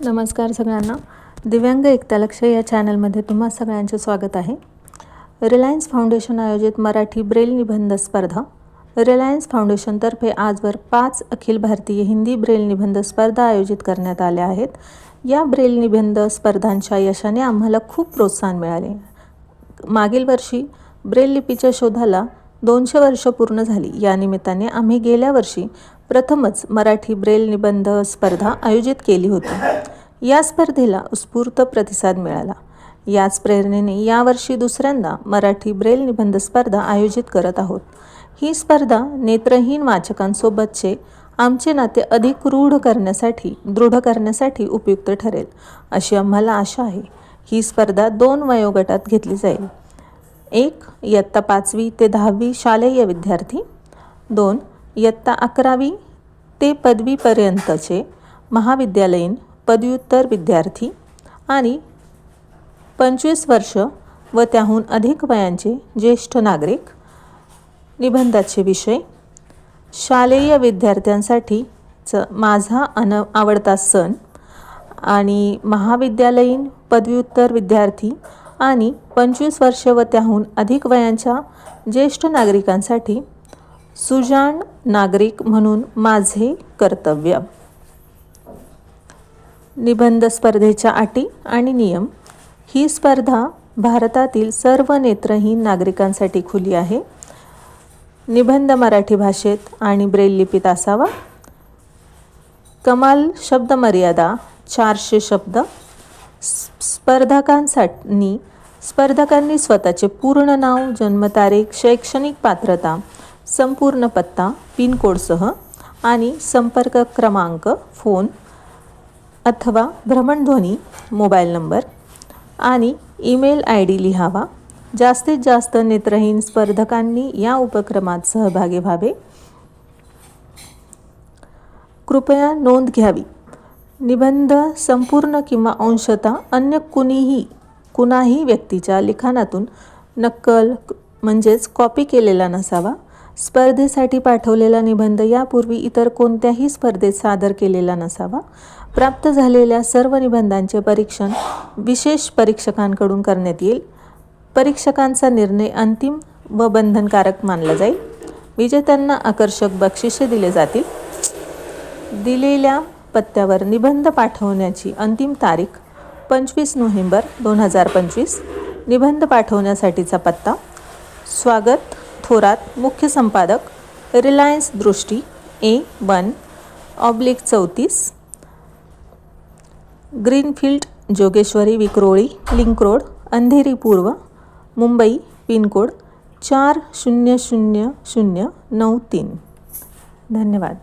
नमस्कार सगळ्यांना. दिव्यांग एकता लक्ष या चॅनलमध्ये तुम्हा सगळ्यांचे स्वागत आहे. रिलायन्स फाउंडेशन आयोजित मराठी ब्रेल निबंध स्पर्धा. रिलायन्स फाउंडेशनतर्फे आजवर पाच अखिल भारतीय हिंदी ब्रेल निबंध स्पर्धा आयोजित करण्यात आल्या आहेत. या ब्रेल निबंध स्पर्धांच्या यशाने आम्हाला खूप प्रोत्साहन मिळाले. मागील वर्षी ब्रेल लिपीच्या शोधाला दोनशे वर्ष पूर्ण झाली. या निमित्ताने आम्ही गेल्या वर्षी प्रथमच मराठी ब्रेल निबंध स्पर्धा आयोजित केली होती. या स्पर्धेला उत्स्फूर्त प्रतिसाद मिळाला. याच प्रेरणेने यावर्षी दुसऱ्यांदा मराठी ब्रेल निबंध स्पर्धा आयोजित करत आहोत. ही स्पर्धा नेत्रहीन वाचकांसोबतचे आमचे नाते अधिक रूढ करण्यासाठी दृढ करण्यासाठी उपयुक्त ठरेल अशी आम्हाला आशा आहे. ही स्पर्धा दोन वयोगटात घेतली जाईल. एक इयत्ता पाचवी ते दहावी शालेय विद्यार्थी. दोन इयत्ता अकरावी ते पदवीपर्यंतचे महाविद्यालयीन पदव्युत्तर विद्यार्थी आणि पंचवीस वर्ष व त्याहून अधिक वयांचे ज्येष्ठ नागरिक. निबंधाचे विषय शालेय विद्यार्थ्यांसाठीचं माझा अन आवडता सण आणि महाविद्यालयीन पदव्युत्तर विद्यार्थी आणि पंचवीस वर्ष व त्याहून अधिक वयांच्या ज्येष्ठ नागरिकांसाठी सुजाण नागरिक म्हणून माझे कर्तव्य. निबंध स्पर्धेच्या अटी आणि नियम. ही स्पर्धा भारतातील सर्व नेत्रहीन नागरिकांसाठी खुली आहे. निबंध मराठी भाषेत आणि ब्रेल लिपीत असावा. कमाल शब्द मर्यादा चारशे शब्द. स्पर्धकांसाठी स्पर्धकांनी स्वतःचे पूर्ण नाव जन्मतारीख शैक्षणिक पात्रता संपूर्ण पत्ता पिनकोडसह आणि संपर्क क्रमांक फोन अथवा भ्रमणध्वनी मोबाईल नंबर आणि ईमेल आय डी लिहावा. जास्तीत जास्त नेत्रहीन स्पर्धकांनी या उपक्रमात सहभागी व्हावे. कृपया नोंद घ्यावी. निबंध संपूर्ण किंवा अंशतः अन्य कुणीही कुणाही व्यक्तीच्या लिखाणातून नक्कल म्हणजेच कॉपी केलेला नसावा. स्पर्धेसाठी पाठवलेला निबंध यापूर्वी इतर कोणत्याही स्पर्धेत सादर केलेला नसावा. प्राप्त झालेल्या सर्व निबंधांचे परीक्षण विशेष परीक्षकांकडून करण्यात येईल. परीक्षकांचा निर्णय अंतिम व बंधनकारक मानला जाईल. विजेत्यांना आकर्षक बक्षिसे दिले जातील. दिलेल्या पत्त्यावर निबंध पाठवण्याची अंतिम तारीख पंचवीस नोव्हेंबर दोन हजार पंचवीस. निबंध पाठवण्यासाठीचा पत्ता स्वागत थोरात मुख्य संपादक Reliance Drishti A one oblique चौतीस greenfield Jogeshwari Vikhroli link road Andheri पूर्व मुंबई पिनकोड चार शून्य शून्य शून्य नऊ तीन. धन्यवाद.